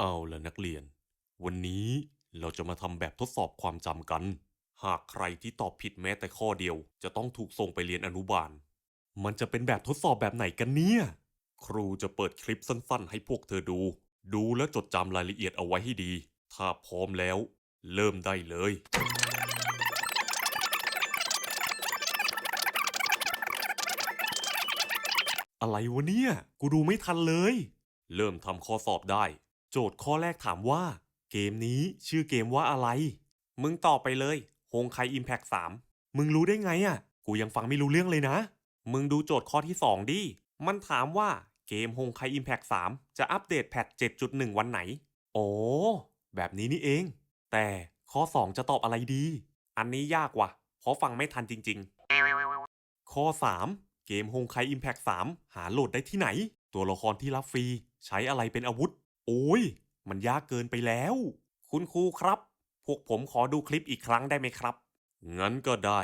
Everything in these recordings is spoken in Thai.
เอาละนักเรียน วันนี้เราจะมาทำแบบทดสอบความจำกัน หากใครที่ตอบผิดแม้แต่ข้อเดียว จะต้องถูกส่งไปเรียนอนุบาล มันจะเป็นแบบทดสอบแบบไหนกันเนี่ย ครูจะเปิดคลิปสั้นๆ ให้พวกเธอดู ดูและจดจำรายละเอียดเอาไว้ให้ดี ถ้าพร้อมแล้ว เริ่มได้เลย อะไรวะเนี่ย กูดูไม่ทันเลย เริ่มทำข้อสอบได้ จทย์ข้อแรกถามว่า เกมนี้ชื่อเกมว่าอะไร มึงตอบไปเลยโฮงไคอิมแพก3มึงรู้ได้ไงอะ กูยังฟังไม่รู้เรื่องเลยนะ มึงดูโจทย์ข้อที่ 2 ดิ มันถามว่าเกมโฮงไคอิมแพก3จะอัปเดตแพท7.1 วันไหน โอ้แบบนี้นี่เอง แต่ข้อ 2 จะตอบอะไรดี อันนี้ยากว่ะ เพราะฟังไม่ทันจริง ๆ ข้อ 3 เกม h o n ไ k a i Impact 3หาโหลดได้ที่ไหน ตัวละครที่รับฟรี ใช้อะไรเป็นอาวุธ โอ้ย มันยากเกินไปแล้ว คุณครูครับ พวกผมขอดูคลิปอีกครั้งได้ไหมครับ งั้นก็ได้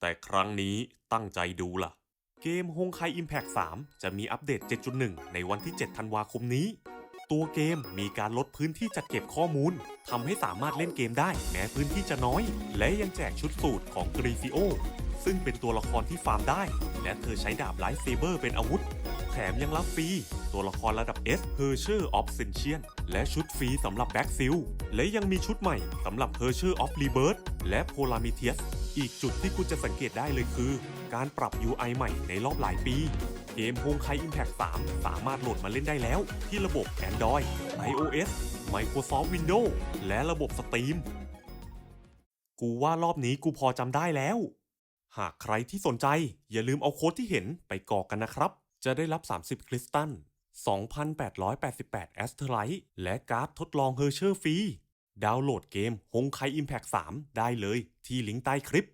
แต่ครั้งนี้ตั้งใจดูล่ะ เกม h o n ไ k a i Impact 3 จะมีอัปเดต 7.1 ในวันที่ 7 ธันวาคมนี้ ตัวเกมมีการลดพื้นที่จัดเก็บข้อมูลทำให้สามารถเล่นเกมได้แม้พื้นที่จะน้อย และยังแจกชุดสูตรของกรีฟิโอซึ่งเป็นตัวละครที่ฟาร์มได้ และเธอใช้ดาบไลท์เซเบอร์เป็นอาวุธ แถมยังรับฟรี ตัวละครระดับ S h e r s h e r of s e n t i a n และชุดฟรีสำหรับแบ็กซิลและยังมีชุดใหม่สำหรับ h e r s h e r of Rebirth และ p o l a m i t i u s อีกจุดที่คุณจะสังเกตได้เลยคือ การปรับ UI ใหม่ในรอบหลายปีเกม h o n ไ k a i Impact 3 สามารถโหลดมาเล่นได้แล้ว ที่ระบบ Android iOS Microsoft Windows และระบบ Steam กูว่ารอบนี้กูพอจำได้แล้ว หากใครที่สนใจอย่าลืมเอาโค้ดที่เห็นไปกรอกกันนะครับ จะได้รับ 30 คริสตัล 2,888แอสเทอร์ไลท์และการ์ดทดลองเฮอร์เชอร์ฟรี ดาวน์โหลดเกม h o n ไ k a i Impact 3 ได้เลยที่ลิงก์ใต้คลิป